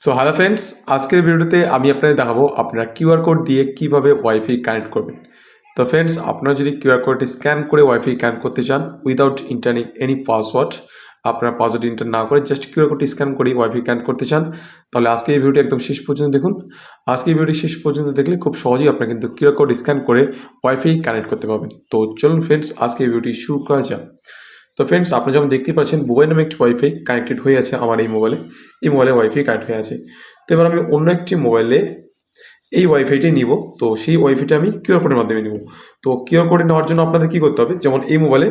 So hello friends আজকের ভিডিওতে আমি আপনাদের দেখাবো আপনারা কিউআর কোড দিয়ে কীভাবে ওয়াইফাই কানেক্ট করবেন। তো ফ্রেন্ডস আপনারা যদি কিউআর কোডটি স্ক্যান করে ওয়াইফাই কানেক্ট করতে চান উইদাউট ইন্টারনিং এনি পাসওয়ার্ড আপনার পাসওয়ার্ড ইন্টার না করে জাস্ট কিউআর কোডটি স্ক্যান করে ওয়াইফাই কানেক্ট করতে চান, তাহলে আজকে এই ভিডিওটি একদম শেষ পর্যন্ত দেখুন। আজকে এই ভিডিওটি শেষ পর্যন্ত দেখলে খুব সহজেই আপনারা কিন্তু কিউআর কোড স্ক্যান করে ওয়াইফাই কানেক্ট করতে পারবেন। তো চলুন ফ্রেন্ডস আজকে এই ভিডিওটি শুরু করা যাক। তো ফ্রেন্ডস আপনি যেমন দেখতে পাচ্ছেন মোবাইল নামে একটি ওয়াইফাই কানেক্টেড হয়ে আছে আমার এই মোবাইলে এই মোবাইলে ওয়াইফাই কানেক্ট হয়ে আছে। তো এবার আমি অন্য একটি মোবাইলে এই ওয়াইফাইটি নিব। তো সেই ওয়াইফাইটা আমি কিউআর কোডের মাধ্যমে নিব। তো কিউআর কোডে নেওয়ার জন্য আপনাদের কী করতে হবে? যেমন এই মোবাইলে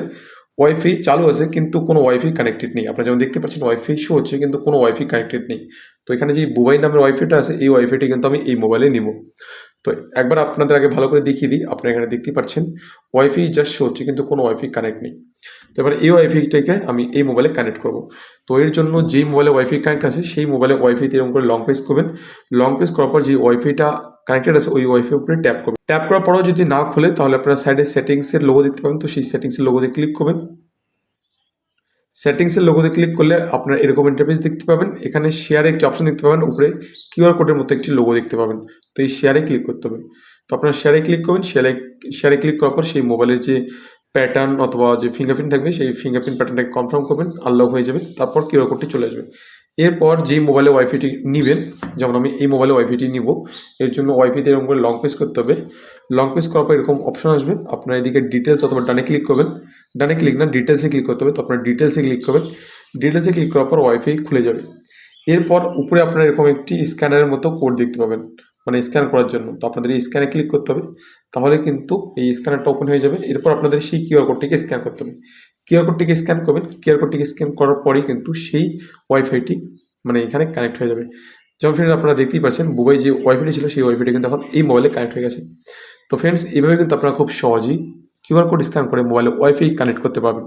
ওয়াইফাই চালু আছে কিন্তু কোনো ওয়াইফাই কানেক্টেড নেই। আপনারা যেমন দেখতে পাচ্ছেন ওয়াইফাই শো হচ্ছে কিন্তু কোনো ওয়াইফাই কানেক্টেড নেই। তো এখানে যে বুবাই নামের ওয়াইফাইটা আছে, এই ওয়াইফাইটি কিন্তু আমি এই মোবাইলে নিব। তো একবার আপনাদের আগে ভালো করে দেখিয়ে দিই, আপনারা এখানে দেখতে পাচ্ছেন ওয়াইফাই জাস্ট শো হচ্ছে কিন্তু কোনো ওয়াইফাই কানেক্ট নেই। তো এবার এই ওয়াইফাইটাকে আমি এই মোবাইলে কানেক্ট করব। তো এর জন্য যেই মোবাইলে ওয়াইফাই কানেক্ট আছে, সেই মোবাইলে ওয়াইফাইতে এরকম করে লং প্রেস করবেন। লং প্রেস করার পর যে ওয়াইফাইটা কানেক্টেড আছে, ওই ওয়াইফাই উপরে ট্যাপ করবেন। ট্যাপ করার পরেও যদি না খোলে, তাহলে আপনারা সাইডে সেটিংসের লোগো দেখতে পাবেন। তো সেই সেটিংসের লোগোতে ক্লিক করবেন। সেটিংসের লোগোতে ক্লিক করলে আপনারা এরকম ইন্টারফেস দেখতে পাবেন। এখানে শেয়ারে একটি অপশন দেখতে পাবেন। উপরে কিউআর কোডের মতো একটি লোগো দেখতে পাবেন। তো এই শেয়ারে ক্লিক করতে হবে। তো আপনারা শেয়ারে ক্লিক করবেন। শেয়ারে শেয়ারে ক্লিক করার পর সেই মোবাইলের যে প্যাটার্ন অথবা যে ফিঙ্গারপ্রিন্ট থাকবে, সেই ফিঙ্গারপ্রিন্ট প্যাটার্নটাকে কনফার্ম করবেন। আনলক হয়ে যাবে। তারপর কিউআর কোডটি চলে আসবে। এরপর যেই মোবাইলে ওয়াইফাইটি নেবেন, যেমন আমি এই মোবাইলে ওয়াইফাইটি নিব, এর জন্য ওয়াইফাইতে এরকম করে লং প্রেস করতে হবে। লং প্রেস করার পর এরকম অপশন আসবে, আপনার এদিকে ডিটেলস অথবা ডানে ক্লিক করবেন। ডানে ক্লিক না ডিটেলসে ক্লিক করতে হবে, তো আপনার ডিটেলসে ক্লিক করবেন। ডিটেলসে ক্লিক করার পর ওয়াইফাই খুলে যাবে। এরপর উপরে আপনার এরকম একটি স্ক্যানারের মতো কোড দেখতে পাবেন মানে স্ক্যান করার জন্য। তো আপনাদের এই স্ক্যানে ক্লিক করতে হবে, তাহলে কিন্তু এই স্ক্যানারটা ওপেন হয়ে যাবে। এরপর আপনাদের সেই কিউআর কোডটিকে স্ক্যান করতে হবে। কিউআর কোডটিকে স্ক্যান করবেন। কিউআর কোডটিকে স্ক্যান করার পরেই কিন্তু সেই ওয়াইফাইটি মানে এখানে কানেক্ট হয়ে যাবে। যেমন ফ্রেন্ড আপনারা দেখতেই পাচ্ছেন মোবাইল যে ওয়াইফাইটি ছিল সেই ওয়াইফাইটি কিন্তু এখন এই মোবাইলে কানেক্ট হয়ে গেছে। তো ফ্রেন্ডস এইভাবে কিন্তু আপনারা খুব সহজেই কিউআর কোড স্ক্যান করে মোবাইলে ওয়াইফাই কানেক্ট করতে পারবেন।